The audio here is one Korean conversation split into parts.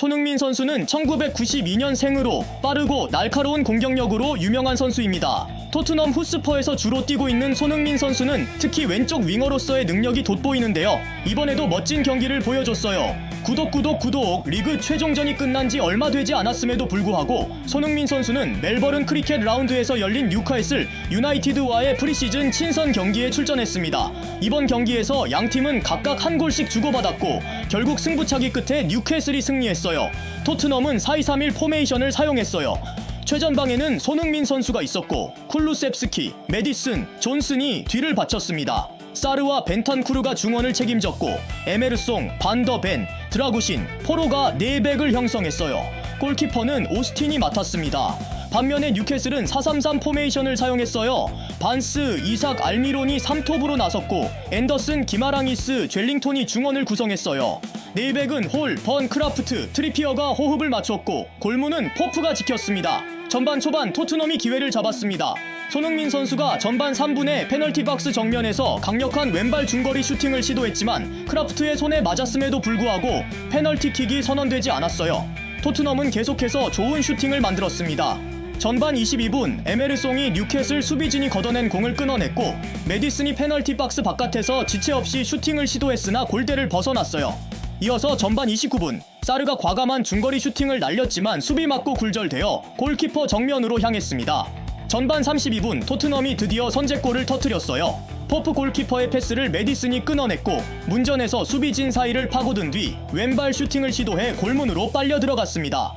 손흥민 선수는 1992년생으로 빠르고 날카로운 공격력으로 유명한 선수입니다. 토트넘 후스퍼에서 주로 뛰고 있는 손흥민 선수는 특히 왼쪽 윙어로서의 능력이 돋보이는데요. 이번에도 멋진 경기를 보여줬어요. 구독 구독 구독 리그 최종전이 끝난 지 얼마 되지 않았음에도 불구하고 손흥민 선수는 멜버른 크리켓 라운드에서 열린 뉴카슬 유나이티드와의 프리시즌 친선 경기에 출전했습니다. 이번 경기에서 양 팀은 각각 한 골씩 주고받았고 결국 승부차기 끝에 뉴캐슬이 승리했어요. 토트넘은 4-2-3-1 포메이션을 사용했어요. 최전방에는 손흥민 선수가 있었고 쿨루셉스키, 메디슨, 존슨이 뒤를 바쳤습니다. 사르와 벤탄쿠르가 중원을 책임졌고 에메르송, 반더벤, 드라구신, 포로가 4백을 형성했어요. 골키퍼는 오스틴이 맡았습니다. 반면에 뉴캐슬은 4-3-3 포메이션을 사용했어요. 반스, 이삭, 알미론이 3톱으로 나섰고 앤더슨, 기마랑이스, 젤링톤이 중원을 구성했어요. 네이백은 홀, 번, 크라프트, 트리피어가 호흡을 맞췄고 골문은 포프가 지켰습니다. 전반 초반 토트넘이 기회를 잡았습니다. 손흥민 선수가 전반 3분에 페널티 박스 정면에서 강력한 왼발 중거리 슈팅을 시도했지만 크라프트의 손에 맞았음에도 불구하고 페널티킥이 선언되지 않았어요. 토트넘은 계속해서 좋은 슈팅을 만들었습니다. 전반 22분 에메르송이 뉴캐슬 수비진이 걷어낸 공을 끊어냈고 메디슨이 페널티 박스 바깥에서 지체 없이 슈팅을 시도했으나 골대를 벗어났어요. 이어서 전반 29분 사르가 과감한 중거리 슈팅을 날렸지만 수비 맞고 굴절되어 골키퍼 정면으로 향했습니다. 전반 32분 토트넘이 드디어 선제골을 터뜨렸어요. 포프 골키퍼의 패스를 메디슨이 끊어냈고 문전에서 수비진 사이를 파고든 뒤 왼발 슈팅을 시도해 골문으로 빨려 들어갔습니다.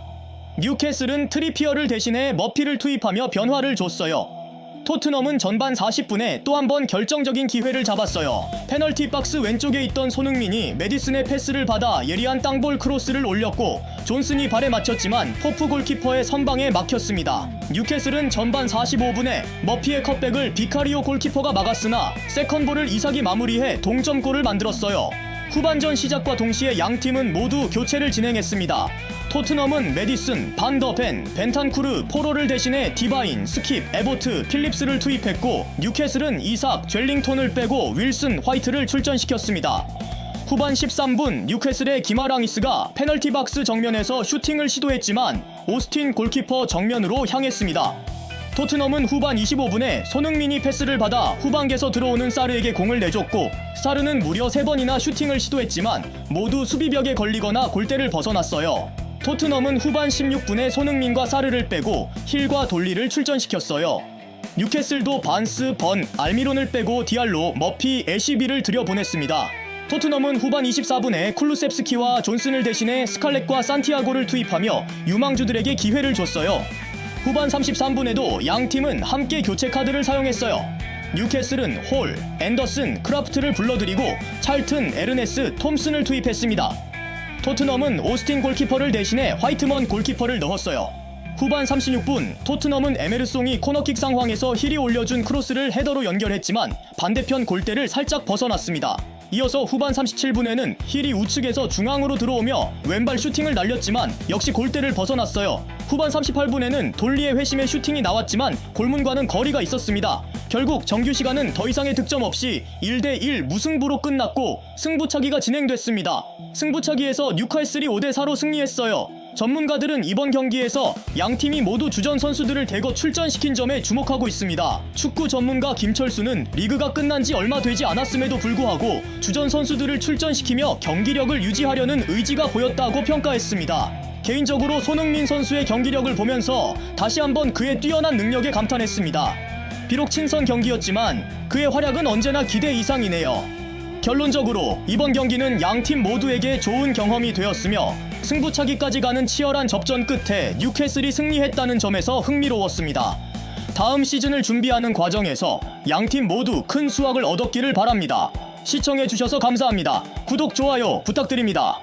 뉴캐슬은 트리피어를 대신해 머피를 투입하며 변화를 줬어요. 토트넘은 전반 40분에 또 한 번 결정적인 기회를 잡았어요. 페널티 박스 왼쪽에 있던 손흥민이 메디슨의 패스를 받아 예리한 땅볼 크로스를 올렸고 존슨이 발에 맞췄지만 포프 골키퍼의 선방에 막혔습니다. 뉴캐슬은 전반 45분에 머피의 컷백을 비카리오 골키퍼가 막았으나 세컨볼을 이삭이 마무리해 동점골을 만들었어요. 후반전 시작과 동시에 양 팀은 모두 교체를 진행했습니다. 토트넘은 메디슨, 반더벤, 벤탄쿠르, 포로를 대신해 디바인, 스킵, 에보트, 필립스를 투입했고 뉴캐슬은 이삭, 젤링톤을 빼고 윌슨, 화이트를 출전시켰습니다. 후반 13분 뉴캐슬의 기마랑이스가 페널티 박스 정면에서 슈팅을 시도했지만 오스틴 골키퍼 정면으로 향했습니다. 토트넘은 후반 25분에 손흥민이 패스를 받아 후방에서 들어오는 사르에게 공을 내줬고 사르는 무려 3번이나 슈팅을 시도했지만 모두 수비벽에 걸리거나 골대를 벗어났어요. 토트넘은 후반 16분에 손흥민과 사르를 빼고 힐과 돌리를 출전시켰어요. 뉴캐슬도 반스, 번, 알미론을 빼고 디알로, 머피, 에시비를 들여보냈습니다. 토트넘은 후반 24분에 쿨루셉스키와 존슨을 대신해 스칼렛과 산티아고를 투입하며 유망주들에게 기회를 줬어요. 후반 33분에도 양 팀은 함께 교체 카드를 사용했어요. 뉴캐슬은 홀, 앤더슨, 크라프트를 불러들이고 찰튼, 에르네스, 톰슨을 투입했습니다. 토트넘은 오스틴 골키퍼를 대신해 화이트먼 골키퍼를 넣었어요. 후반 36분 토트넘은 에메르송이 코너킥 상황에서 힐이 올려준 크로스를 헤더로 연결했지만 반대편 골대를 살짝 벗어났습니다. 이어서 후반 37분에는 힐이 우측에서 중앙으로 들어오며 왼발 슈팅을 날렸지만 역시 골대를 벗어났어요. 후반 38분에는 돌리의 회심의 슈팅이 나왔지만 골문과는 거리가 있었습니다. 결국 정규 시간은 더 이상의 득점 없이 1대1 무승부로 끝났고 승부차기가 진행됐습니다. 승부차기에서 뉴카슬이 5대4로 승리했어요. 전문가들은 이번 경기에서 양 팀이 모두 주전 선수들을 대거 출전시킨 점에 주목하고 있습니다. 축구 전문가 김철수는 리그가 끝난 지 얼마 되지 않았음에도 불구하고 주전 선수들을 출전시키며 경기력을 유지하려는 의지가 보였다고 평가했습니다. 개인적으로 손흥민 선수의 경기력을 보면서 다시 한번 그의 뛰어난 능력에 감탄했습니다. 비록 친선 경기였지만 그의 활약은 언제나 기대 이상이네요. 결론적으로 이번 경기는 양 팀 모두에게 좋은 경험이 되었으며 승부차기까지 가는 치열한 접전 끝에 뉴캐슬이 승리했다는 점에서 흥미로웠습니다. 다음 시즌을 준비하는 과정에서 양 팀 모두 큰 수확을 얻었기를 바랍니다. 시청해주셔서 감사합니다. 구독, 좋아요 부탁드립니다.